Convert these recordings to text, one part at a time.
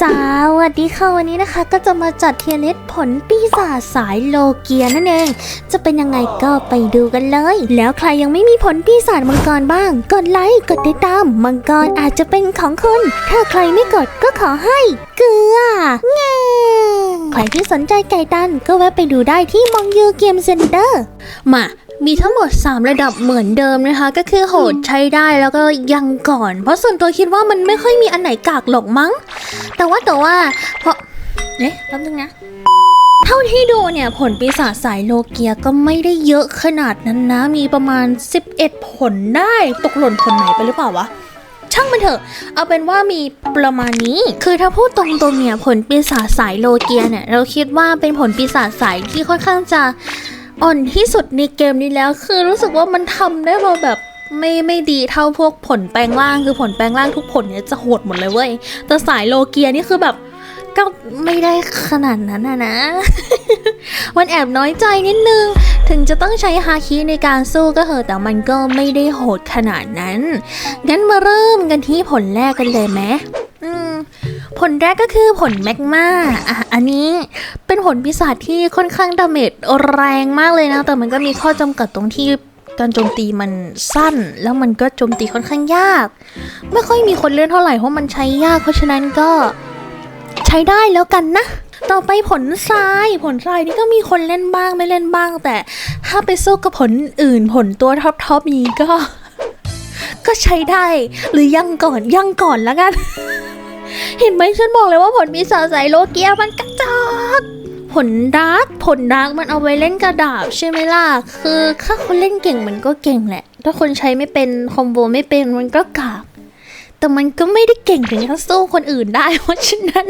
สวัสดีค่ะวันนี้นะคะ ก็จะมาจัดเทียร์ลิสต์ผลปีศาจสายโลเกียนั่นเอง จะเป็นยังไงก็ไปดูกันเลย แล้วใครยังไม่มีผลปีศาจมังกรบ้าง กดไลค์กดติดตามมังกรอาจจะเป็นของคุณ ถ้าใครไม่กดก็ขอให้เกลือแง่ใครที่สนใจไก่ตันก็แวะไปดูได้ที่มองยูเกมเซ็นเตอร์มา มีทั้งหมด 3 ระดับเหมือนเดิมนะคะ ก็คือโหดใช้ได้แล้วก็ยังก่อน เพราะส่วนตัวคิดว่ามันไม่ค่อยมีอันไหนกากหรอกมั้ง แต่ว่าแต่ว่าเพราะเอ๊ะแป๊บนึงนะ เท่าที่ดูเนี่ยผลปีศาจสายโลเกียก็ไม่ได้เยอะขนาดนั้นนะ มีประมาณ 11 ผลได้ ตกหล่นผลไหนไปหรือเปล่าวะช่างมันเถอะ เอาเป็นว่ามีประมาณนี้ คือถ้าพูดตรงๆเนี่ยผลปีศาจสายโลเกียเนี่ยเราคิดว่าเป็นผลปีศาจสายที่ค่อนข้างจะ อ่อนที่สุดในเกมนี้แล้ว คือรู้สึกว่ามันทำได้มาแบบไม่ไม่ดีเท่าพวกผลแปลงร่างคือผลแปลงร่างทุกผลเนี่ยจะโหดหมดเลยเว้ย แต่สายโลเกียนี่คือแบบก็ไม่ได้ขนาดนั้นนะนะ มันแอบน้อยใจนิดนึง ถึงจะต้องใช้ฮาคิในการสู้ก็เหอะแต่มันก็ไม่ได้โหดขนาดนั้น งั้นมาเริ่มกันที่ผลแรกกันเลยไหมอืม ผลแรกก็คือผลแมกมาอะอันนี้เป็นผลปีศาจที่ค่อนข้างดาเมจแรงมากเลยนะ แต่มันก็มีข้อจำกัดตรงที่การโจมตีมันสั้น แล้วมันก็โจมตีค่อนข้างยาก ไม่ค่อยมีคนเล่นเท่าไหร่เพราะมันใช้ยาก เพราะฉะนั้นก็ใช้ได้แล้วกันนะ ต่อไปผลทราย ผลทรายนี่ก็มีคนเล่นบ้างไม่เล่นบ้าง แต่ถ้าไปสู้กับผลอื่นผลตัวท็อปทอปนี้ก็ ก็ใช้ได้ หรือยังก่อนยังก่อนแล้วกัน เห็นไหมฉันบอกเลยว่าผลปีศาจสโลเกียมันกระจอกผลดาร์กผลดาร์กมันเอาไว้เล่นกระดาบใช่ไหมล่ะ คือถ้าคนเล่นเก่งมันก็เก่งแหละ ถ้าคนใช้ไม่เป็นคอมโบไม่เป็นมันก็กาก แต่มันก็ไม่ได้เก่งถึงจะสู้คนอื่นได้ เพราะฉะนั้น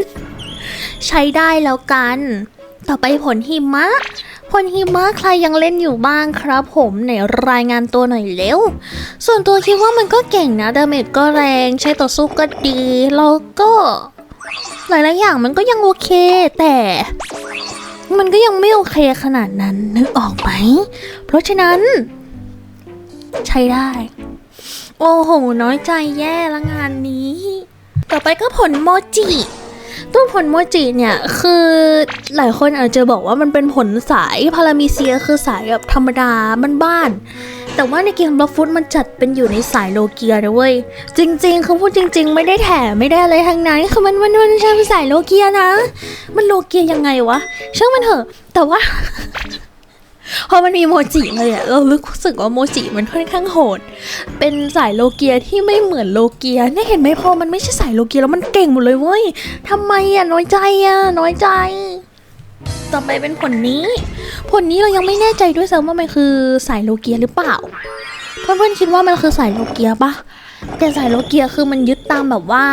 ใช้ได้แล้วกัน ต่อไปผลหิมะ ผลหิมะใครยังเล่นอยู่บ้างครับผมไหนรายงานตัวหน่อยเร็ว ส่วนตัวคิดว่ามันก็เก่งนะดาเมจก็แรง ใช้ต่อสู้ก็ดี แล้วก็ หลายๆอย่างมันก็ยังโอเค แต่ มันก็ยังไม่โอเคขนาดนั้นนึกออกไหม เพราะฉะนั้น ใช้ได้ โอ้โห น้อยใจแย่ละงานนี้ ต่อไปก็ผลโมจิ ตัวผลโมจิเนี่ยคือหลายคนอาจจะบอกว่ามันเป็นผลสายพารามีเซียคือสายแบบธรรมดาบ้านๆแต่ว่าในเกมบล็อกฟุตมันจัดเป็นอยู่ในสายโลเกียนะเว้ยจริงๆเขาพูดจริง ๆ ไม่ได้แถมไม่ได้อะไรทั้งนั้นคือมันมันมันใช่เป็นสายโลเกียนะ มันโลเกียยังไงวะช่างมันเถอะแต่ว่า พอมันมีโมจิเลยอะเรารู้สึกว่าโมจิมันค่อนข้างโหด เป็นสายโลเกียที่ไม่เหมือนโลเกียเนี่ยเห็นไหมพอมันไม่ใช่สายโลเกียแล้วมันเก่งหมดเลยเว้ยทำไมอะน้อยใจอะน้อยใจ ต่อไปเป็นผลนี้ ผลนี้เรายังไม่แน่ใจด้วยซ้ำว่ามันคือสายโลเกียหรือเปล่าเพื่อนๆคิดว่ามันคือสายโลเกียปะแต่สายโลเกียคือมันยึดตามแบบว่า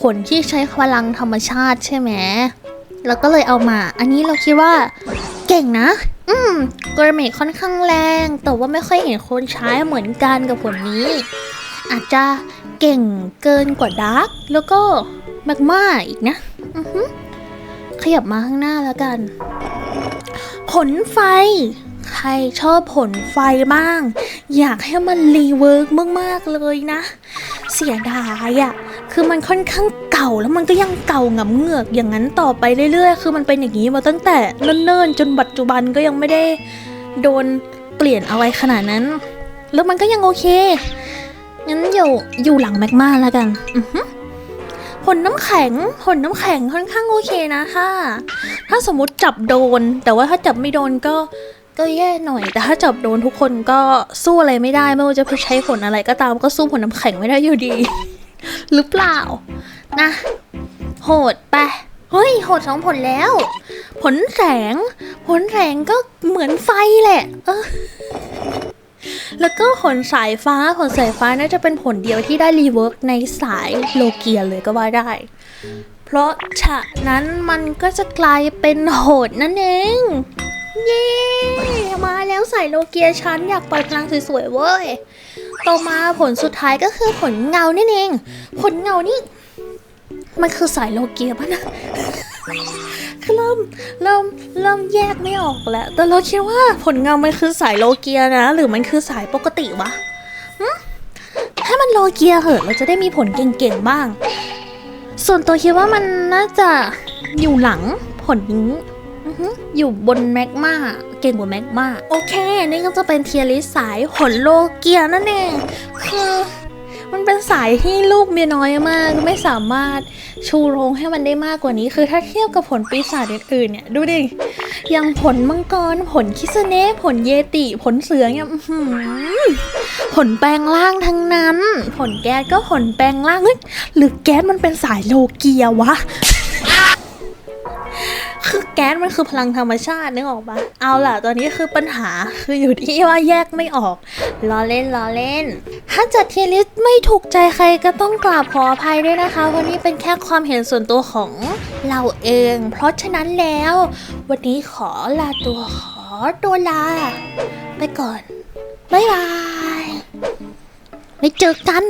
ผลที่ใช้พลังธรรมชาติใช่ไหมแล้วก็เลยเอามา อันนี้เราคิดว่า ก่งนะ อืมกรเมทค่อนข้างแรง แต่ว่าไม่ค่อยเห็นคนใช้เหมือนกันกับผลนี้ อาจจะเก่งเกินกว่าดาร์กแล้วก็แมกมาอีกนะอือฮึขยับมาข้างหน้าแล้วกัน ผลไฟ ใครชอบผลไฟบ้าง อยากให้มันรีเวิร์กมาก ๆ เลยนะ เสียดายอะ คือมันค่อนข้างเก่าแล้วมันก็ยังเก่าหงำเงือกอย่างนั้นต่อไปเรื่อยๆ คือมันเป็นอย่างนี้มาตั้งแต่เนิ่นๆจนปัจจุบันก็ยังไม่ได้โดนเปลี่ยนอะไรขนาดนั้น แล้วมันก็ยังโอเค งั้นอยู่อยู่หลังแมกมาแล้วกันผลน้ำแข็งผลน้ำแข็งค่อนข้างโอเคนะถ้าถ้าสมมติจับโดน แต่ว่าถ้าจับไม่โดนก็ก็แย่หน่อย แต่ถ้าจับโดนทุกคนก็สู้อะไรไม่ได้ ไม่ว่าจะไปใช้ผลอะไรก็ตามก็สู้ผลน้ำแข็งไม่ได้อยู่ดี หรือเปล่า นะ โหดไปเฮ้ยโหดสองผลแล้ว ผลแสง ผลแสงก็เหมือนไฟแหละแล้วก็ผลสายฟ้าผลสายฟ้าน่าจะเป็นผลเดียวที่ได้รีเวิร์กในสายโลเกียเลยก็ว่าได้ เพราะฉะนั้นมันก็จะกลายเป็นโหดนั่นเอง เย้มาแล้วใส่โลเกียฉันอยากปล่อยพลังสวยๆเว้ย ต่อมาผลสุดท้ายก็คือผลเงานั่เอง ผลเงานี่ มันคือสายโลเกียปะนะคือเริ่มเริ่มเริ่มแยกไม่ออกแล้ว แต่เราคิดว่าผลเงา มันคือสายโลเกียนะ หรือมันคือสายปกติวะให้มันโลเกียเหอะ เราจะได้มีผลเก่งๆบ้าง ส่วนตัวคิดว่ามันน่าจะอยู่หลังผลนี้ อยู่บนแมกมาเก่งกว่าแมกมาโอเค นี่ก็จะเป็นเทียริสสายผลโลเกียนั่นเองคือมันเป็นสายที่ลูกเมียน้อยมากไม่สามารถชูโรงให้มันได้มากกว่านี้ คือถ้าเทียบกับผลปีศาจอื่นๆเนี่ยดูดิอย่างผลมังกรผลคิสเนะผลเยติผลเสือเนี่ยอื้อหือผลแปลงร่างทั้งนั้น ผลแก๊สก็ผลแปลงร่างเฮ้ยหรือแก๊สมันเป็นสายโลเกียวะ แก๊สมันคือพลังธรรมชาตินึกออกปะเอาล่ะตอนนี้คือปัญหาคืออยู่ที่ว่าแยกไม่ออกล้อเล่นล้อเล่น ถ้าจัดเทียร์ลิสต์ไม่ถูกใจใครก็ต้องกราบขออภัยด้วยนะคะวันนี้เป็นแค่ความเห็นส่วนตัวของเราเอง เพราะฉะนั้นแล้ว วันนี้ขอลาตัวขอตัวลา ไปก่อน บ๊ายบาย ไว้เจอกัน